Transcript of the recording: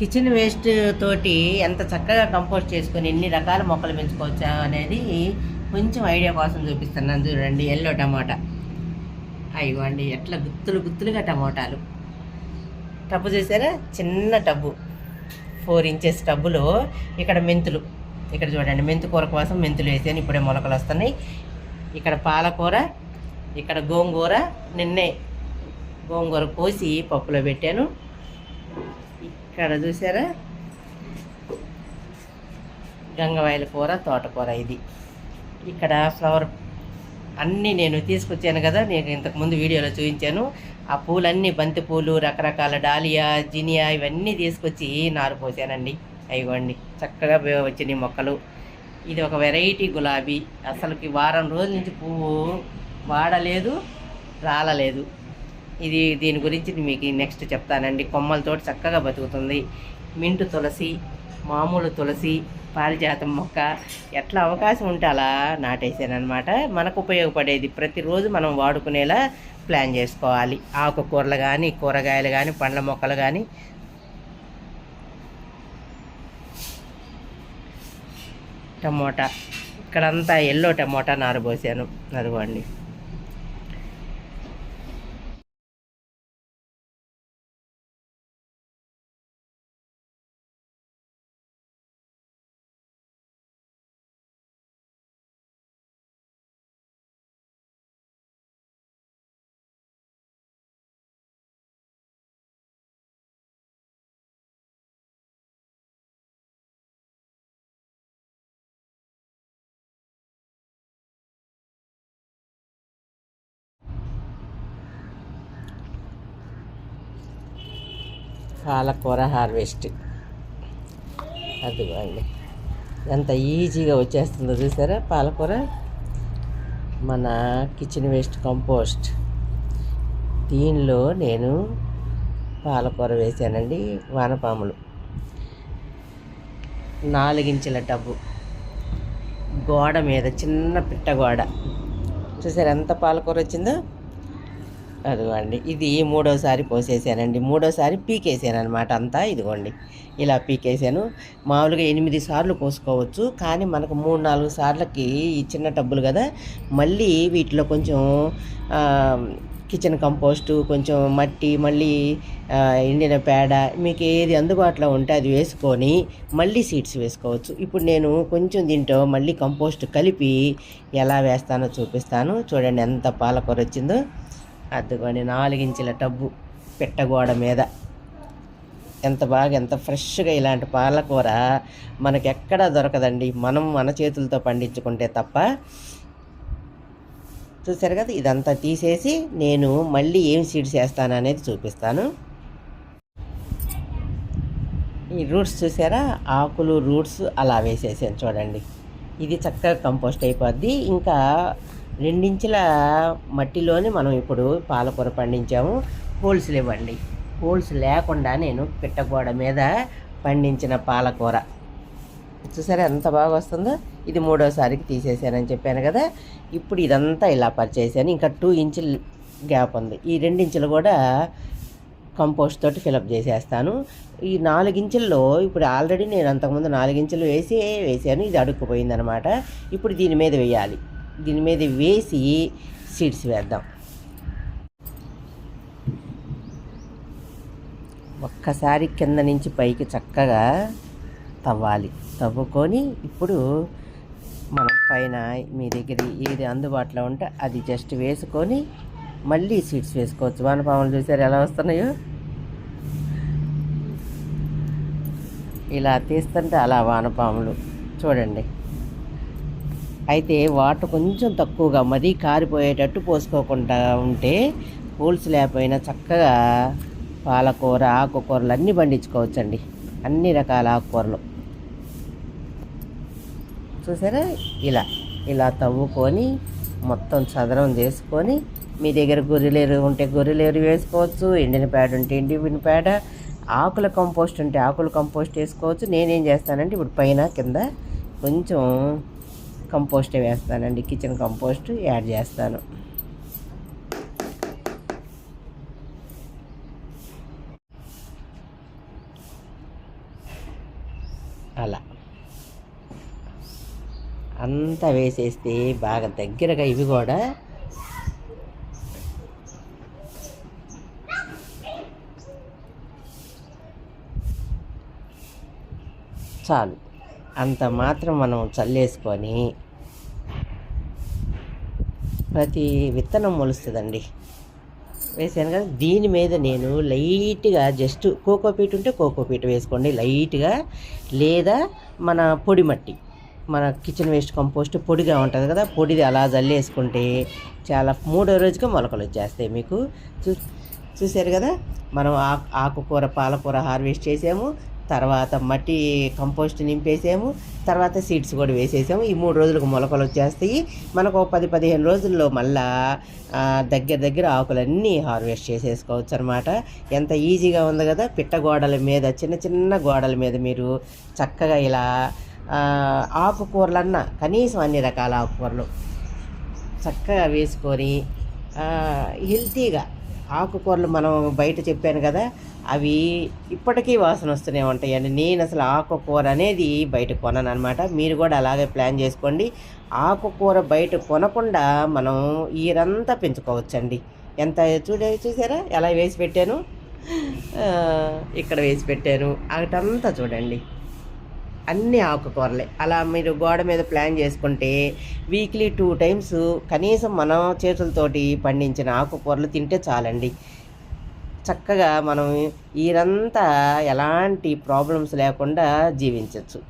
Kitchen waste తోటి ఎంత చక్కగా కంపోస్ట్ చేసుకొని ఎన్ని రకాల మొక్కలు పెంచుకోవచ్చా అనేది కొంచెం ఐడియా కోసం చూపిస్తున్నాను చూడండి. Yellow tomato. అయ్యండి ఎట్లా గుత్తులు గుత్తులుగా టమాటాలు. టబ్బు చూసారా? చిన్న టబ్బు. ఫోర్ ఇంచెస్ టబ్బులో ఇక్కడ మెంతులు. ఇక్కడ చూడండి మెంతు కూర కోసం మెంతులు వేసాను. ఇప్పుడే మొలకలు వస్తున్నాయి. ఇక్కడ పాలకూర ఇక్కడ గోంగూర నిన్నే గోంగూర కోసి పప్పులో పెట్టాను. ఇక్కడ చూసారా? గంగవాయల కూర తోటకూర ఇది. ఇక్కడ ఫ్లవర్ అన్నీ నేను తీసుకొచ్చాను కదా నేను ఇంతకుముందు వీడియోలో చూపించాను. ఆ పూలన్నీ బంతి పూలు రకరకాల డాలియా జినియా ఇవన్నీ తీసుకొచ్చి నారు పోసానండి. అయిగోండి చక్కగా వచ్చినాయి మొక్కలు. ఇది ఒక వెరైటీ గులాబీ. అసలుకి వారం రోజుల నుంచి పువ్వు వాడలేదు రాలలేదు. ఇది దీని గురించి మీకు నెక్స్ట్ చెప్తానండి. కొమ్మలతోటి చక్కగా బతుకుతుంది. మింటు తులసి మామూలు తులసి పారిజాతం మొక్క ఎట్లా అవకాశం ఉంటే అలా నాటేసానమాట మనకు ఉపయోగపడేది ప్రతిరోజు మనం వాడుకునేలా ప్లాన్ చేసుకోవాలి. ఆకుకూరలు కానీ కూరగాయలు కానీ పండ్ల మొక్కలు కానీ టమోటా. ఇక్కడంతా ఎల్లో టమోటా నారబోసాను అదిగోండి. పాలకూర హార్వెస్ట్. అదిగోండి. ఎంత ఈజీగా వచ్చేస్తుందో చూసారా? పాలకూర మన కిచెన్ వేస్ట్ కంపోస్ట్. దీనిలో నేను పాలకూర వేసానండి వానపాములు. నాలుగించుల డబ్బు గోడ మీద చిన్న పిట్ట గోడ. చూసారు ఎంత పాలకూర వచ్చిందో? అదిగోండి. ఇది మూడోసారి పోసేసానండి. మూడోసారి పీకేసాను అనమాట అంతా. ఇదిగోండి. ఇలా పీకేసాను. మామూలుగా ఎనిమిది సార్లు పోసుకోవచ్చు. కానీ మనకు మూడు నాలుగు సార్లకి ఈ చిన్న టబ్బులు కదా మళ్ళీ వీటిలో కొంచెం కిచెన్ కంపోస్టు కొంచెం మట్టి మళ్ళీ ఎండిన పేడ మీకు ఏది అందుబాటులో ఉంటే అది వేసుకొని మళ్ళీ సీడ్స్ వేసుకోవచ్చు. ఇప్పుడు నేను కొంచెం దీంట్లో మళ్ళీ కంపోస్ట్ కలిపి ఎలా వేస్తానో చూపిస్తాను. చూడండి ఎంత పాలకూర వచ్చిందో. అదిగోండి నాలుగించుల టబ్బు పెట్టగోడ మీద. ఎంత బాగా ఎంత ఫ్రెష్గా ఇలాంటి పాలకూర మనకు ఎక్కడా దొరకదండి. మనం మన చేతులతో పండించుకుంటే తప్ప చూసారు కదా ఇదంతా తీసేసి నేను మళ్ళీ ఏం సీడ్స్ వేస్తాను అనేది చూపిస్తాను. ఈ రూట్స్ చూసారా ఆకులు రూట్స్ అలా వేసేసాను చూడండి. ఇది చక్కగా కంపోస్ట్ అయిపోద్ది. ఇంకా రెండించుల మట్టిలోనే మనం ఇప్పుడు పాలకూర పండించాము. హోల్స్ ఇవ్వండి హోల్స్ లేకుండా నేను పిట్టగోడ మీద పండించిన పాలకూర. చూసారా ఎంత బాగా వస్తుందో? ఇది మూడోసారికి తీసేసానని చెప్పాను కదా. ఇప్పుడు ఇదంతా ఇలా పరిచేసాను. ఇంకా టూ ఇంచులు గ్యాప్ ఉంది. ఈ రెండించులు కూడా కంపోస్ట్ తోటి ఫిలప్ చేసేస్తాను. ఈ నాలుగించుల్లో ఇప్పుడు ఆల్రెడీ నేను అంతకుముందు నాలుగించెలు వేసి వేసాను. ఇది అడుక్కుపోయిందనమాట. ఇప్పుడు దీని మీద వేయాలి. దీని మీద వేసి సీడ్స్ వేద్దాం. ఒక్కసారి కింద నుంచి పైకి చక్కగా తవ్వాలి. తవ్వుకొని ఇప్పుడు మనం పైన మీ దగ్గర ఏది అందుబాటులో ఉంటే అది జస్ట్ వేసుకొని మళ్ళీ సీడ్స్ వేసుకోవచ్చు. వానపాములు చూసారు ఎలా వస్తున్నాయో? ఇలా తీస్తుంటే అలా వానపాములు. చూడండి. అయితే వాటర్ కొంచెం తక్కువగా మరీ కారిపోయేటట్టు పోసుకోకుండా ఉంటే పూల్స్ లేకపోయినా చక్కగా పాలకూర ఆకుకూరలు అన్నీ పండించుకోవచ్చండి. అన్ని రకాల ఆకుకూరలు. చూసారా? ఇలా ఇలా తవ్వుకొని మొత్తం చదరం చేసుకొని మీ దగ్గర గొర్రెలేరు ఉంటే గొర్రెలేరు వేసుకోవచ్చు ఎండిన పేడ ఉంటే ఎండిన పేడ ఆకుల కంపోస్ట్ ఉంటే ఆకుల కంపోస్ట్ వేసుకోవచ్చు. నేనేం చేస్తానంటే ఇప్పుడు పైన కింద కొంచెం కంపోస్ట్ వేస్తానండి. కిచెన్ కంపోస్ట్ యాడ్ చేస్తాను. అలా. అంతా వేసేస్తే బాగా దగ్గరగా ఇవి కూడా చాలు. అంత మాత్రం మనం చల్లేసుకొని ప్రతి విత్తనం మొలుస్తుందండి. వేసాను కదా దీని మీద నేను లైట్గా జస్ట్ కోకోపీట్ ఉంటే కోకోపీట్ వేసుకోండి. లైట్గా లేదా మన పొడి మట్టి మన కిచెన్ వేస్ట్ కంపోస్ట్ పొడిగా ఉంటుంది కదా పొడిది అలా జల్లేసుకుంటే చాలా మూడో రోజుగా మొలకలు వచ్చేస్తాయి మీకు. చూ చూశారు కదా మనం ఆకు ఆకుకూర పాలకూర హార్వెస్ట్ చేసాము. తర్వాత మట్టి కంపోస్ట్ నింపేసాము. తర్వాత సీడ్స్ కూడా వేసేసాము. ఈ మూడు రోజులకు మొలకలు వచ్చేస్తాయి. మనకు ఒక పది పదిహేను రోజుల్లో మళ్ళా దగ్గర దగ్గర ఆకులన్నీ హార్వెస్ట్ చేసేసుకోవచ్చు అనమాట ఎంత ఈజీగా ఉంది కదా పిట్ట గోడల మీద చిన్న చిన్న గోడల మీద మీరు చక్కగా ఇలా ఆకుకూరలన్నా కనీసం అన్ని రకాల ఆకుకూరలు చక్కగా వేసుకొని హెల్తీగా ఆకుకూరలు మనం బయట చెప్పాను కదా అవి ఇప్పటికీ వాసన వస్తూనే ఉంటాయండి నేను అసలు ఆకుకూర అనేది బయట కొనను అనమాట మీరు కూడా అలాగే ప్లాన్ చేసుకోండి. ఆకుకూర బయట కొనకుండా మనం ఈరంతా పెంచుకోవచ్చండి. ఎంత చూడే చూసారా? ఎలా వేసి పెట్టాను? ఇక్కడ వేసి పెట్టాను. అటంతా చూడండి. అన్ని ఆకుకూరలే. అలా మీరు గోడ మీద ప్లాన్ చేసుకుంటే వీక్లీ టూ టైమ్స్ కనీసం మనం చేతులతోటి పండించిన ఆకుకూరలు తింటే చాలండి. చక్కగా మనం ఈరంతా ఎలాంటి ప్రాబ్లమ్స్ లేకుండా జీవించవచ్చు